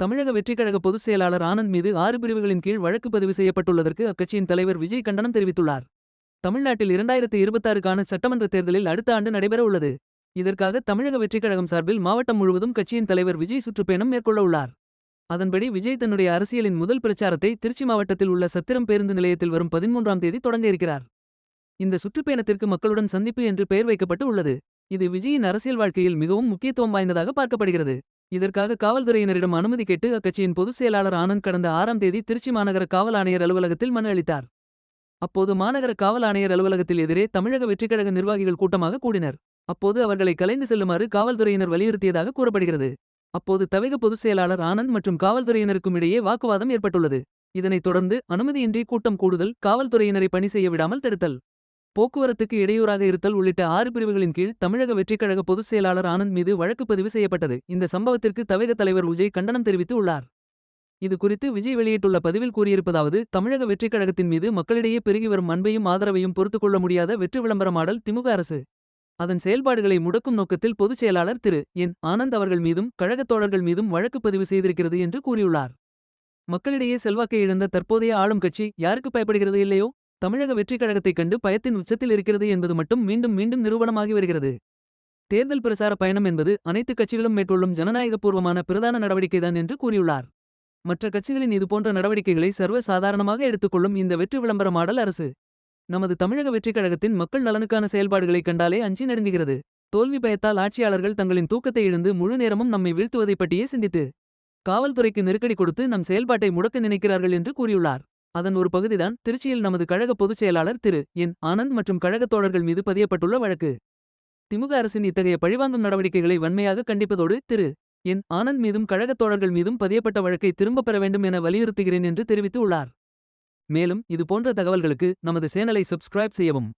தமிழக வெற்றிக்கழக பொதுச் செயலாளர் ஆனந்த் மீது ஆறு பிரிவுகளின் கீழ் வழக்கு பதிவு செய்யப்பட்டுள்ளதற்கு அக்கட்சியின் தலைவர் விஜய் கண்டனம் தெரிவித்துள்ளார். தமிழ்நாட்டில் இரண்டாயிரத்து இருபத்தாறுக்கான சட்டமன்ற தேர்தலில் அடுத்த ஆண்டு நடைபெற உள்ளது. இதற்காக தமிழக வெற்றிக்கழகம் சார்பில் மாவட்டம் முழுவதும் கட்சியின் தலைவர் விஜய் சுற்றுப்பயணம் மேற்கொள்ள உள்ளார். அதன்படி விஜய் தன்னுடைய அரசியலின் முதல் பிரச்சாரத்தை திருச்சி மாவட்டத்தில் உள்ள சத்திரம் பேருந்து நிலையத்தில் வரும் பதிமூன்றாம் தேதி தொடங்க இருக்கிறார் இந்த சுற்றுப்பயணத்திற்கு மக்களுடன் சந்திப்பு என்று பெயர் வைக்கப்பட்டு உள்ளது. இது விஜயின் அரசியல் வாழ்க்கையில் மிகவும் முக்கியத்துவம் வாய்ந்ததாக பார்க்கப்படுகிறது. இதற்காக காவல்துறையினரிடம் அனுமதி கேட்டு அக்கட்சியின் பொதுச் செயலாளர் ஆனந்த் கடந்த ஆறாம் தேதி திருச்சி மாநகர காவல் ஆணையர் அலுவலகத்தில் மனு அளித்தார். அப்போது மாநகர காவல் ஆணையர் அலுவலகத்தில் எதிரே தமிழக வெற்றிக்கழக நிர்வாகிகள் கூட்டமாக கூடினர். அப்போது அவர்களை கலைந்து செல்லுமாறு காவல்துறையினர் வலியுறுத்தியதாக கூறப்படுகிறது. அப்போது தவிக பொதுச் செயலாளர் ஆனந்த் மற்றும் காவல்துறையினருக்கும் இடையே வாக்குவாதம் ஏற்பட்டுள்ளது. இதனைத் தொடர்ந்து அனுமதியின்றி கூட்டம் கூடுதல் காவல்துறையினரை பணி செய்ய விடாமல் தடுத்தல். போக்குவரத்துக்கு இடையூறாக இருத்தல் உள்ளிட்ட ஆறு பிரிவுகளின் கீழ் தமிழக வெற்றிக்கழக பொதுச் செயலாளர் ஆனந்த் மீது வழக்கு பதிவு செய்யப்பட்டது. இந்த சம்பவத்திற்கு தவிக தலைவர் விஜய் கண்டனம் தெரிவித்து உள்ளார். இது குறித்து விஜய் வெளியிட்டுள்ள பதிவில் கூறியிருப்பதாவது தமிழக வெற்றிக்கழகத்தின் மீது மக்களிடையே பெருகி வரும் அன்பையும் ஆதரவையும் பொறுத்துக்கொள்ள முடியாத வெற்றி விளம்பரமாடல் திமுக அரசு. அதன் செயல்பாடுகளை முடக்கும் நோக்கத்தில் பொதுச் செயலாளர் திரு. என். ஆனந்த் அவர்கள் மீதும் கழகத் தோழர்கள் மீதும் வழக்கு பதிவு செய்திருக்கிறது என்று கூறியுள்ளார். மக்களிடையே செல்வாக்கை இழந்த தற்போதைய ஆளும் கட்சி யாருக்கு பயப்படுகிறது இல்லையோ? தமிழக வெற்றிக் கழகத்தைக் கண்டு பயத்தின் உச்சத்தில் இருக்கிறது என்பது மட்டும் மீண்டும் மீண்டும் நிரூபணமாகி வருகிறது. தேர்தல் பிரச்சார பயணம் என்பது அனைத்து கட்சிகளும் மேற்கொள்ளும் ஜனநாயகபூர்வமான பிரதான நடவடிக்கைதான் என்று கூறியுள்ளார். மற்ற கட்சிகளின் இதுபோன்ற நடவடிக்கைகளை சர்வ சாதாரணமாக எடுத்துக்கொள்ளும் இந்த வெற்றி விளம்பர மாடல் அரசு. நமது தமிழக வெற்றிக் கழகத்தின் மக்கள் நலனுக்கான செயல்பாடுகளைக் கண்டாலே அஞ்சி நடுங்குகிறது தோல்வி பயத்தால் ஆட்சியாளர்கள் தங்களின் தூக்கத்தை இழந்து முழு நேரமும் நம்மை வீழ்த்துவதைப் பற்றியே சிந்தித்து காவல்துறைக்கு நெருக்கடி கொடுத்து நம் செயல்பாட்டை முடக்க நினைக்கிறார்கள் என்று கூறியுள்ளார். அதன் ஒரு பகுதிதான் திருச்சியில் நமது கழக பொதுச் செயலாளர் திரு. என். ஆனந்த் மற்றும் கழகத் தோழர்கள் மீது பதியப்பட்டுள்ள வழக்கு. திமுக அரசின் இத்தகைய பழிவாங்கும் நடவடிக்கைகளை வன்மையாக கண்டிப்பதோடு திரு. என். ஆனந்த் மீதும் கழகத் தோழர்கள் மீதும் பதியப்பட்ட வழக்கை திரும்பப் பெற வேண்டும் என வலியுறுத்துகிறேன் என்று தெரிவித்து உள்ளார் மேலும் இது போன்ற தகவல்களுக்கு நமது சேனலை சப்ஸ்கிரைப் செய்யவும்.